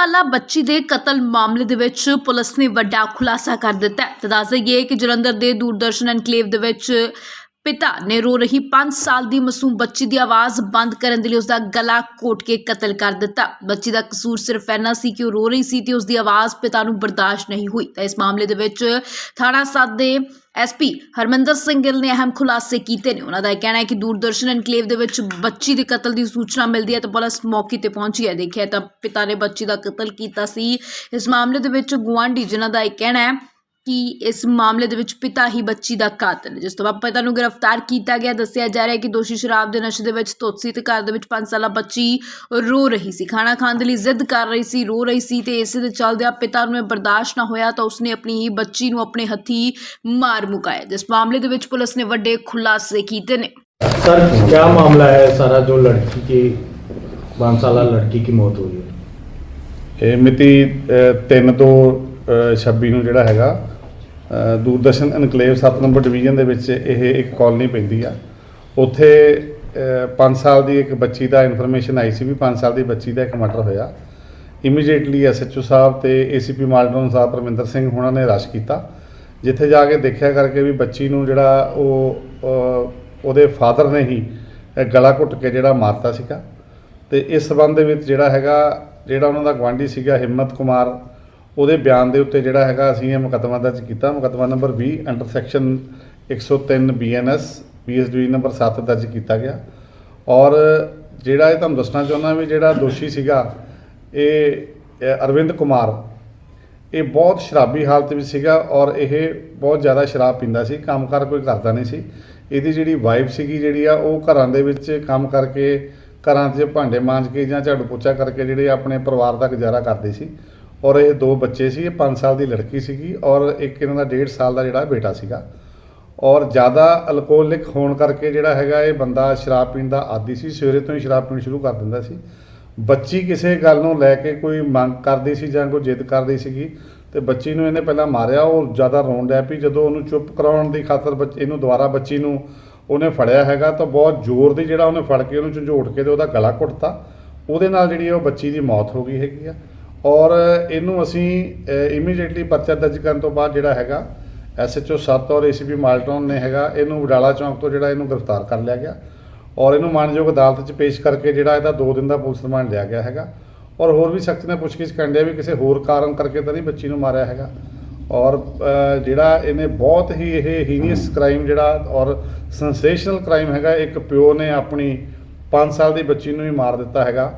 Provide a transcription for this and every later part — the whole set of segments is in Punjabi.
ਸਾਲਾ ਬੱਚੀ ਦੇ ਕਤਲ ਮਾਮਲੇ ਦੇ ਵਿੱਚ ਪੁਲਿਸ ਨੇ ਵੱਡਾ ਖੁਲਾਸਾ ਕਰ ਦਿੱਤਾ ਹੈ। ਤਾਂ ਦੱਸ ਦਈਏ ਕਿ ਜਲੰਧਰ ਦੇ ਦੂਰਦਰਸ਼ਨ ਐਨਕਲੇਵ ਦੇ ਵਿੱਚ ਪਿਤਾ ਨੇ ਰੋ ਰਹੀ 5 ਸਾਲ ਦੀ ਮਾਸੂਮ ਬੱਚੀ ਦੀ ਆਵਾਜ਼ ਬੰਦ ਕਰਨ ਦੇ ਲਈ ਉਸ ਦਾ ਗਲਾ ਘੋਟ ਕੇ ਕਤਲ ਕਰ ਦਿੱਤਾ। ਬੱਚੀ ਦਾ ਕਸੂਰ ਸਿਰਫ ਇੰਨਾ ਸੀ ਕਿ ਉਹ ਰੋ ਰਹੀ ਸੀ ਤੇ ਉਸ ਦੀ ਆਵਾਜ਼ ਪਿਤਾ ਨੂੰ ਬਰਦਾਸ਼ਤ ਨਹੀਂ ਹੋਈ। ਤਾਂ ਇਸ ਮਾਮਲੇ ਦੇ ਵਿੱਚ ਥਾਣਾ ਸੱਤ ਦੇ ਐਸਪੀ ਹਰਮਿੰਦਰ ਸਿੰਘ ਗਿੱਲ ਨੇ ਅਹਿਮ ਖੁਲਾਸੇ ਕੀਤੇ ਨੇ। ਉਹਨਾਂ ਦਾ ਇਹ ਕਹਿਣਾ ਹੈ ਕਿ ਦੂਰਦਰਸ਼ਨ ਐਨਕਲੇਵ ਦੇ ਵਿੱਚ ਬੱਚੀ ਦੇ ਕਤਲ ਦੀ ਸੂਚਨਾ ਮਿਲਦੀ ਹੈ ਤਾਂ ਪੁਲਿਸ ਮੌਕੇ ਤੇ ਪਹੁੰਚੀ ਹੈ। ਦੇਖਿਆ ਤਾਂ ਪਿਤਾ ਨੇ ਬੱਚੀ ਦਾ ਕਤਲ ਕੀਤਾ ਸੀ। ਇਸ ਮਾਮਲੇ ਦੇ ਵਿੱਚ ਗੁਆਂਢੀ ਜਿਨ੍ਹਾਂ ਦਾ ਇਹ ਕਹਿਣਾ ਹੈ ਕਿ ਇਸ ਮਾਮਲੇ ਦੇ ਵਿੱਚ ਪਿਤਾ ਹੀ ਬੱਚੀ ਦਾ ਕਾਤਲ ਹੈ ਜਿਸ ਤੋਂ ਬਾਅਦ ਪਿਤਾ ਨੂੰ ਗ੍ਰਿਫਤਾਰ ਕੀਤਾ ਗਿਆ ਦੱਸਿਆ ਜਾ ਰਿਹਾ ਹੈ ਕਿ ਦੋਸ਼ੀ ਸ਼ਰਾਬ ਦੇ ਨਸ਼ੇ ਦੇ ਵਿੱਚ ਧੁੱਤ ਸੀ ਤੇ ਘਰ ਦੇ ਵਿੱਚ 5 ਸਾਲਾ ਬੱਚੀ ਰੋ ਰਹੀ ਸੀ ਖਾਣਾ ਖਾਣ ਦੇ ਲਈ ਜ਼ਿੱਦ ਕਰ ਰਹੀ ਸੀ ਰੋ ਰਹੀ ਸੀ ਤੇ ਇਸੇ ਦੇ ਚੱਲਦਿਆਂ ਪਿਤਾ ਨੂੰ ਇਹ ਬਰਦਾਸ਼ਤ ਨਾ ਹੋਇਆ ਤਾਂ ਉਸਨੇ ਆਪਣੀ ਹੀ ਬੱਚੀ ਨੂੰ ਆਪਣੇ ਹੱਥੀ ਮਾਰ ਮੁਕਾਇਆ ਜਿਸ ਮਾਮਲੇ ਦੇ ਵਿੱਚ ਪੁਲਿਸ ਨੇ ਵੱਡੇ ਖੁਲਾਸੇ ਕੀਤੇ ਨੇ सर क्या मामला है सारा जो लड़की की पाँच साल लड़की की मौत हुई है ਇਹ ਮਿਤੀ 3 ਤੋਂ 26 ਨੂੰ ਜਿਹੜਾ ਹੈਗਾ ਅ, ਦੂਰਦਰਸ਼ਨ ਇਨਕਲੇਵ 7 ਨੰਬਰ ਡਿਵੀਜ਼ਨ ਦੇ ਵਿੱਚ ਇਹ ਇੱਕ ਕਾਲਨੀ ਪੈਂਦੀ ਆ। ਉੱਥੇ 5 ਸਾਲ ਦੀ ਇੱਕ ਬੱਚੀ ਦਾ ਇਨਫੋਰਮੇਸ਼ਨ ਆਈ ਸੀ ਵੀ 5 ਸਾਲ ਦੀ ਬੱਚੀ ਦਾ ਇੱਕ ਮਰਡਰ ਹੋਇਆ। ਇਮੀਡੀਏਟਲੀ ਐਸਐਚਓ ਸਾਹਿਬ ਤੇ ਏਸੀਪੀ ਮਾਲਟਨ ਸਾਹਿਬ ਪਰਮਿੰਦਰ ਸਿੰਘ ਉਹਨਾਂ ਨੇ ਰਸ਼ ਕੀਤਾ। ਜਿੱਥੇ ਜਾ ਕੇ ਦੇਖਿਆ ਕਰਕੇ ਵੀ ਬੱਚੀ ਨੂੰ ਜਿਹੜਾ ਉਹ ਉਹਦੇ ਫਾਦਰ ਨੇ ਹੀ ਗਲਾ ਘੁੱਟ ਕੇ ਜਿਹੜਾ ਮਾਰਤਾ ਸੀਗਾ। ਤੇ ਇਸ ਸਬੰਧ ਦੇ ਵਿੱਚ ਜਿਹੜਾ ਹੈਗਾ, ਜਿਹੜਾ ਉਹਨਾਂ ਦਾ ਗਵਾਂਢੀ ਸੀਗਾ ਹਿੰਮਤ ਕੁਮਾਰ ਉਹਦੇ ਬਿਆਨ ਦੇ ਉੱਤੇ ਜਿਹੜਾ ਹੈਗਾ ਅਸੀਂ ਇਹ ਮੁਕੱਦਮਾ ਦਰਜ ਕੀਤਾ। ਮੁਕੱਦਮਾ number 20 under section 103 BNS BSD number 7 ਦਰਜ ਕੀਤਾ ਗਿਆ। ਔਰ ਜਿਹੜਾ ਇਹ ਤੁਹਾਨੂੰ ਦੱਸਣਾ ਚਾਹੁੰਦਾ ਵੀ ਜਿਹੜਾ ਦੋਸ਼ੀ ਸੀਗਾ ਇਹ ਅਰਵਿੰਦ ਕੁਮਾਰ, ਇਹ ਬਹੁਤ ਸ਼ਰਾਬੀ ਹਾਲਤ ਵਿੱਚ ਸੀਗਾ ਔਰ ਇਹ ਬਹੁਤ ਜ਼ਿਆਦਾ ਸ਼ਰਾਬ ਪੀਂਦਾ ਸੀ, ਕੰਮਕਾਰ ਕੋਈ ਕਰਦਾ ਨਹੀਂ ਸੀ। ਇਹਦੀ ਜਿਹੜੀ ਵਾਈਫ ਸੀਗੀ ਜਿਹੜੀ ਆ, ਉਹ ਘਰਾਂ ਦੇ ਵਿੱਚ ਕੰਮ ਕਰਕੇ ਘਰਾਂ 'ਚ ਭਾਂਡੇ ਮਾਂਜ ਕੇ ਜਾਂ ਝਾੜੂ ਪੋਚਾ ਕਰਕੇ ਜਿਹੜੇ ਆਪਣੇ ਪਰਿਵਾਰ ਦਾ ਗੁਜ਼ਾਰਾ ਕਰਦੇ ਸੀ। ਔਰ ਇਹ ਦੋ ਬੱਚੇ ਸੀ, ਇਹ 5 ਸਾਲ ਦੀ ਲੜਕੀ ਸੀਗੀ ਔਰ ਇੱਕ ਇਹਨਾਂ ਦਾ 1.5 ਸਾਲ ਦਾ ਜਿਹੜਾ ਬੇਟਾ ਸੀਗਾ। ਔਰ ਜ਼ਿਆਦਾ ਅਲਕੋਹਲਿਕ ਹੋਣ ਕਰਕੇ ਜਿਹੜਾ ਹੈਗਾ ਇਹ ਬੰਦਾ ਸ਼ਰਾਬ ਪੀਣ ਦਾ ਆਦੀ ਸੀ, ਸਵੇਰੇ ਤੋਂ ਹੀ ਸ਼ਰਾਬ ਪੀਣੀ ਸ਼ੁਰੂ ਕਰ ਦਿੰਦਾ ਸੀ। ਬੱਚੀ ਕਿਸੇ ਗੱਲ ਨੂੰ ਲੈ ਕੇ ਕੋਈ ਮੰਗ ਕਰਦੀ ਸੀ ਜਾਂ ਕੋਈ ਜਿੱਦ ਕਰਦੀ ਸੀਗੀ ਤੇ ਬੱਚੀ ਨੂੰ ਇਹਨੇ ਪਹਿਲਾਂ ਮਾਰਿਆ, ਉਹ ਜ਼ਿਆਦਾ ਰੋਣ ਡਿਆ ਪਈ। ਜਦੋਂ ਉਹਨੂੰ ਚੁੱਪ ਕਰਾਉਣ ਦੀ ਖਾਤਰ ਬੱਚ- ਇਹਨੂੰ ਦੁਬਾਰਾ ਬੱਚੀ ਨੂੰ ਉਹਨੇ ਫੜਿਆ ਹੈਗਾ ਤਾਂ ਬਹੁਤ ਜ਼ੋਰ ਦੀ ਜਿਹੜਾ ਉਹਨੇ ਫੜ ਕੇ ਉਹਨੂੰ ਝੰਜੋੜ ਕੇ ਤੇ ਉਹਦਾ ਗਲਾ ਘੁੱਟਤਾ। ਉਹਦੇ ਨਾਲ ਜਿਹੜੀ ਉਹ ਬੱਚੀ ਦੀ ਮੌਤ ਹੋ ਗਈ ਹੈਗੀ ਆ। ਔਰ ਇਹਨੂੰ ਅਸੀਂ ਇਮੀਡੀਏਟਲੀ ਪਰਚਾ ਦਰਜ ਕਰਨ ਤੋਂ ਬਾਅਦ ਜਿਹੜਾ ਹੈਗਾ ਐਸਐਚਓ 7 ਔਰ ਏਸੀਪੀ ਮਾਲਟਨ ਨੇ ਹੈਗਾ, ਇਹਨੂੰ ਵਡਾਲਾ ਚੌਂਕ ਤੋਂ ਜਿਹੜਾ ਇਹਨੂੰ ਗ੍ਰਿਫਤਾਰ ਕਰ ਲਿਆ ਗਿਆ। ਔਰ ਇਹਨੂੰ ਮਾਨਯੋਗ ਅਦਾਲਤ 'ਚ ਪੇਸ਼ ਕਰਕੇ ਜਿਹੜਾ ਇਹਦਾ 2 ਦਿਨ ਦਾ ਪੁਲਿਸ ਰਿਮਾਂਡ ਲਿਆ ਗਿਆ ਹੈਗਾ। ਔਰ ਹੋਰ ਵੀ ਸਖਤ ਨੇ ਪੁੱਛਗਿੱਛ ਕਰਨ ਡਿਆ ਵੀ ਕਿਸੇ ਹੋਰ ਕਾਰਨ ਕਰਕੇ ਤਾਂ ਨਹੀਂ ਬੱਚੀ ਨੂੰ ਮਾਰਿਆ ਹੈਗਾ। ਔਰ ਜਿਹੜਾ ਇਹਨੇ ਬਹੁਤ ਹੀ ਇਹ ਹੀਨੀਅਸ ਕ੍ਰਾਈਮ ਜਿਹੜਾ ਔਰ ਸੈਂਸੇਸ਼ਨਲ ਕ੍ਰਾਈਮ ਹੈਗਾ, ਇੱਕ ਪਿਓ ਨੇ ਆਪਣੀ 5 ਸਾਲ ਦੀ ਬੱਚੀ ਨੂੰ ਹੀ ਮਾਰ ਦਿੱਤਾ ਹੈਗਾ।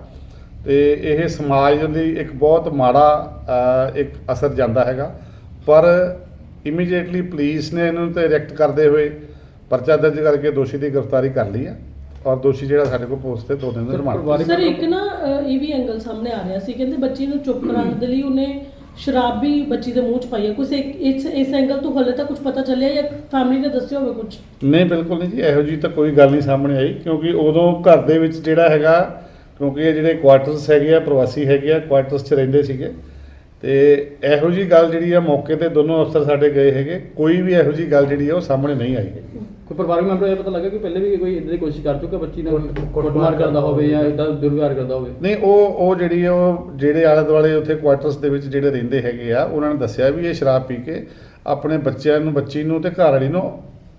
ਤੇ ਇਹ ਸਮਾਜ ਲਈ ਇੱਕ ਬਹੁਤ ਮਾੜਾ ਇੱਕ ਅਸਰ ਜਾਂਦਾ ਹੈਗਾ। ਪਰ ਇਮੀਡੀਏਟਲੀ ਪੁਲਿਸ ਨੇ ਇਹਨੂੰ ਤੇ ਰਿਐਕਟ ਕਰਦੇ ਹੋਏ ਪਰਚਾ ਦਰਜ ਕਰਕੇ ਦੋਸ਼ੀ ਦੀ ਗ੍ਰਿਫਤਾਰੀ ਕਰ ਲਈ ਹੈ ਔਰ ਦੋਸ਼ੀ ਜਿਹੜਾ ਸਾਡੇ ਕੋਲ ਪੋਸਟ ਤੇ 2 ਦਿਨ ਦਾ ਰਿਮਾਂਡ ਸਰ ਇੱਕ ਨਾ ਇਹ ਵੀ ਐਂਗਲ ਸਾਹਮਣੇ ਆ ਰਿਹਾ ਸੀ। ਕਹਿੰਦੇ ਬੱਚੀ ਨੂੰ ਚੁੱਪ ਕਰਾਉਣ ਦੇ ਲਈ ਉਹਨੇ ਸ਼ਰਾਬ ਵੀ ਬੱਚੀ ਦੇ ਮੂੰਹ 'ਚ ਪਾਈ ਹੈ ਕੁਝ ਇਸ ਇਸ ਐਂਗਲ ਤੋਂ ਹਲੇ ਤੱਕ ਕੁਝ ਪਤਾ ਚੱਲਿਆ ਜਾਂ ਫੈਮਿਲੀ ਨੇ ਦੱਸਿਆ ਹੋਵੇ ਕੁਝ ਨਹੀਂ ਬਿਲਕੁਲ ਨਹੀਂ ਜੀ। ਇਹੋ ਜੀ ਤਾਂ ਕੋਈ ਗੱਲ ਨਹੀਂ ਸਾਹਮਣੇ ਆਈ। ਕਿਉਂਕਿ ਉਦੋਂ ਘਰ ਦੇ ਵਿੱਚ ਜਿਹੜਾ ਹੈਗਾ ਕਿਉਂਕਿ ਇਹ ਜਿਹੜੇ ਕੁਆਟਰਸ ਹੈਗੇ ਆ ਪ੍ਰਵਾਸੀ ਹੈਗੇ ਆ ਕੁਆਟਰਸ 'ਚ ਰਹਿੰਦੇ ਸੀਗੇ। ਤੇ ਇਹੋ ਜੀ ਗੱਲ ਜਿਹੜੀ ਆ ਮੌਕੇ ਤੇ ਦੋਨੋਂ ਅਫਸਰ ਸਾਡੇ ਗਏ ਹੈਗੇ। ਕੋਈ ਵੀ ਇਹੋ ਜੀ ਗੱਲ ਜਿਹੜੀ ਆ ਉਹ ਸਾਹਮਣੇ ਨਹੀਂ ਆਈ ਹੈਗੀ। ਕੋਈ ਪਰਿਵਾਰਕ ਮੈਂਬਰ ਇਹ ਪਤਾ ਲੱਗਾ ਕਿ ਪਹਿਲੇ ਵੀ ਕੋਈ ਇਦਾਂ ਦੀ ਕੋਸ਼ਿਸ਼ ਕਰ ਚੁੱਕਾ ਬੱਚੀ ਨਾਲ ਕੁੱਟਮਾਰ ਕਰਦਾ ਹੋਵੇ ਜਾਂ ਇਦਾਂ ਦੁਰਵਿਵਹਾਰ ਕਰਦਾ ਹੋਵੇ। ਨਹੀਂ ਉਹ ਉਹ ਜਿਹੜੀ ਆ ਉਹ ਜਿਹੜੇ ਆਲੇ ਦੁਆਲੇ ਉੱਥੇ ਕੁਆਟਰਸ ਦੇ ਵਿੱਚ ਜਿਹੜੇ ਰਹਿੰਦੇ ਹੈਗੇ ਆ ਉਹਨਾਂ ਨੇ ਦੱਸਿਆ ਵੀ ਇਹ ਸ਼ਰਾਬ ਪੀ ਕੇ ਆਪਣੇ ਬੱਚਿਆਂ ਨੂੰ ਬੱਚੀ ਨੂੰ ਤੇ ਘਰ ਵਾਲੀ ਨੂੰ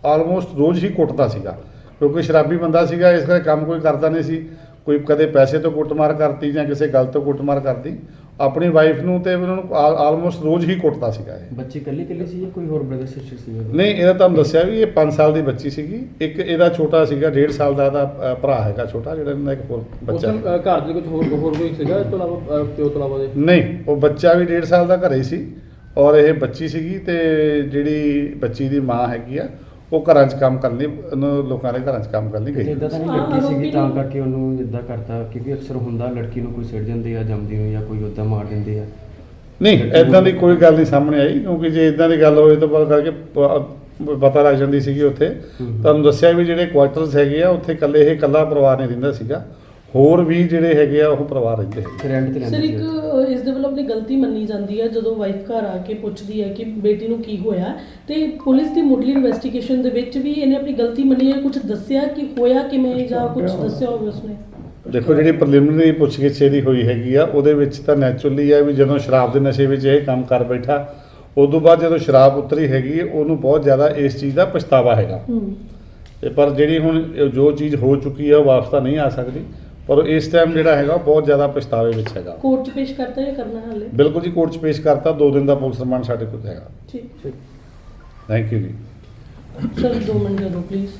ਆਲਮੋਸਟ ਰੋਜ਼ ਹੀ ਕੁੱਟਦਾ ਸੀਗਾ। ਕਿਉਂਕਿ ਸ਼ਰਾਬੀ ਬੰਦਾ ਸੀਗਾ ਇਸ ਕਰਕੇ ਕੰਮ ਕੋਈ ਕਰਦਾ ਨਹੀਂ ਸੀ। ਕੋਈ ਕਦੇ ਪੈਸੇ ਤੋਂ ਕੁੱਟਮਾਰ ਕਰਤੀ ਜਾਂ ਕਿਸੇ ਗੱਲ ਤੋਂ ਕੁੱਟਮਾਰ ਕਰਤੀ ਆਪਣੀ ਵਾਈਫ ਨੂੰ ਤੇ ਉਹਨਾਂ ਨੂੰ ਆਲਮੋਸਟ ਰੋਜ਼ ਹੀ ਕੁੱਟਦਾ ਸੀਗਾ ਇਹ। ਬੱਚੀ ਇਕੱਲੀ ਇਕੱਲੀ ਸੀ ਜਾਂ ਕੋਈ ਹੋਰ ਬ੍ਰਦਰ ਸਿਸਟਰ ਸੀ ਨਹੀਂ ਇਹਦਾ ਤੁਹਾਨੂੰ ਦੱਸਿਆ ਵੀ ਇਹ 5 ਸਾਲ ਦੀ ਬੱਚੀ ਸੀਗੀ। ਇੱਕ ਇਹਦਾ ਛੋਟਾ ਸੀਗਾ 1.5 ਸਾਲ ਦਾ ਇਹਦਾ ਅ, ਭਰਾ ਹੈਗਾ ਛੋਟਾ ਜਿਹੜਾ ਇਹਨਾਂ ਦਾ ਇੱਕ ਹੋਰ ਬੱਚਾ। ਹੈ। ਘਰ ਦੇ ਕੁਝ ਹੋਰ ਹੋਰ ਕੋਈ ਸੀਗਾ ਇਸ ਤੋਂ ਇਲਾਵਾ ਪਿਓ ਤੋਂ ਇਲਾਵਾ ਦੇ ਨਹੀਂ ਉਹ ਬੱਚਾ ਵੀ 1.5 ਸਾਲ ਦਾ ਘਰੇ ਹੀ ਸੀ ਔਰ ਇਹ ਬੱਚੀ ਸੀਗੀ ਤੇ ਜਿਹੜੀ ਬੱਚੀ ਦੀ ਮਾਂ ਹੈਗੀ ਆ ਉਹ ਘਰਾਂ 'ਚ ਕੰਮ ਕਰਨ ਲਈ ਉਹਨੂੰ ਲੋਕਾਂ ਦੇ ਘਰਾਂ 'ਚ ਕੰਮ ਕਰਨ ਲਈ ਗਈ। ਇਦਾਂ ਤਾਂ ਨਹੀਂ ਲੜਕੀ ਸੀਗੀ ਤਾਂ ਨੂੰ- ਕਰਕੇ ਉਹਨੂੰ ਇਦਾਂ ਕਰਤਾ ਕਿਉਂਕਿ ਅਕਸਰ ਹੁੰਦਾ ਲੜਕੀ ਨੂੰ ਕੋਈ ਸਿਰ ਜਾਂਦੇ ਆ ਜੰਮਦੀ ਨੂੰ ਜਾਂ ਕੋਈ ਉਦਾਂ ਮਾਰ ਦਿੰਦੇ ਆ। ਨਹੀਂ ਐਦਾਂ ਦੀ ਕੋਈ ਗੱਲ ਨਹੀਂ ਸਾਹਮਣੇ ਆਈ ਕਿਉਂਕਿ ਜੇ ਇਦਾਂ ਦੀ ਗੱਲ ਹੋਏ ਤਾਂ ਪਤਾ ਕਰਕੇ ਪ- ਪਤਾ ਲੱਗ ਜਾਂਦੀ ਸੀਗੀ ਉੱਥੇ। ਤੁਹਾਨੂੰ ਦੱਸਿਆ ਵੀ ਜਿਹੜੇ ਕੁਆਟਰਸ ਹੈਗੇ ਆ ਉੱਥੇ ਇਕੱਲੇ ਇਹ ਇਕੱਲਾ ਪਰਿਵਾਰ ਨਹੀਂ ਰਹਿੰਦਾ ਸੀਗਾ। ਹੋਰ ਵੀ ਜਿਹੜੇ ਹੈਗੇ ਆ ਉਹ ਪਰਿਵਾਰ ਰਹਿੰਦੇ ਹੈਗੇ। ਤੇ ਸਰ ਲੈਂਦੇ ਇੱਕ ਸੀ। ਅਹ, ਇਸ ਦੇ ਵੱਲੋਂ ਆਪਣੀ ਗਲਤੀ ਮੰਨੀ ਜਾਂਦੀ ਹੈ ਜਦੋਂ ਵਾਈਫ ਘਰ ਆ ਕੇ ਪੁੱਛਦੀ ਹੈ ਕਿ ਬੇਟੀ ਨੂੰ ਕੀ ਹੋਇਆ ਤੇ ਪੁਲਿਸ ਦੀ ਮੁੱਢਲੀ ਇਨਵੈਸਟੀਗੇਸ਼ਨ ਦੇ ਵਿੱਚ ਵੀ ਇਹਨੇ ਆਪਣੀ ਗਲਤੀ ਮੰਨੀ ਹੈ ਕੁਝ ਦੱਸਿਆ ਕਿ ਹੋਇਆ ਕਿਵੇਂ ਜਾਂ ਕੁਝ ਦੱਸਿਆ ਹੋਵੇ ਉਸਨੇ? ਦੇਖੋ ਜਿਹੜੀ ਪ੍ਰੀਲਿਮਿਨਰੀ ਪੁੱਛਗਿੱਛ ਇਹਦੀ ਹੋਈ ਹੈਗੀ ਆ ਉਹਦੇ ਵਿੱਚ ਤਾਂ ਨੈਚੁਰਲੀ ਆ ਵੀ ਜਦੋਂ ਸ਼ਰਾਬ ਦੇ ਨਸ਼ੇ ਵਿੱਚ ਇਹ ਕੰਮ ਕਰ ਬੈਠਾ ਉਦੋਂ ਬਾਅਦ ਜਦੋਂ ਸ਼ਰਾਬ ਉਤਰੀ ਹੈਗੀ ਉਹਨੂੰ ਬਹੁਤ ਜ਼ਿਆਦਾ ਇਸ ਚੀਜ਼ ਦਾ ਪਛਤਾਵਾ ਹੈਗਾ। ਹੂੰ। ਤੇ ਪਰ ਜਿਹੜੀ ਹੁਣ ਇਹ ਜੋ ਚੀਜ਼ ਹੋ ਚੁੱਕੀ ਹੈ ਉਹ ਵਾਪਸ ਤਾਂ ਨਹੀਂ ਆ ਸਕਦੀ। ਪਰ ਇਸ ਟਾਈਮ ਜਿਹੜਾ ਹੈਗਾ ਉਹ ਬਹੁਤ ਜ਼ਿਆਦਾ ਪਛਤਾਵੇ ਵਿੱਚ ਹੈਗਾ। ਕੋਰਟ 'ਚ ਪੇਸ਼ ਕਰਤਾ ਜਾਂ ਕਰਨਾ ਹਾਲੇ? ਬਿਲਕੁਲ ਜੀ ਕੋਰਟ 'ਚ ਪੇਸ਼ ਕਰਤਾ। 2 ਦਿਨ ਦਾ ਪੁਲਿਸ ਰਿਮਾਂਡ ਸਾਡੇ ਕੋਲ ਹੈਗਾ। ਠੀਕ। ਥੈਂਕ ਯੂ ਜੀ। ਸਰ 2 ਮਿੰਟ ਦੇ ਦਿਓ ਪਲੀਜ਼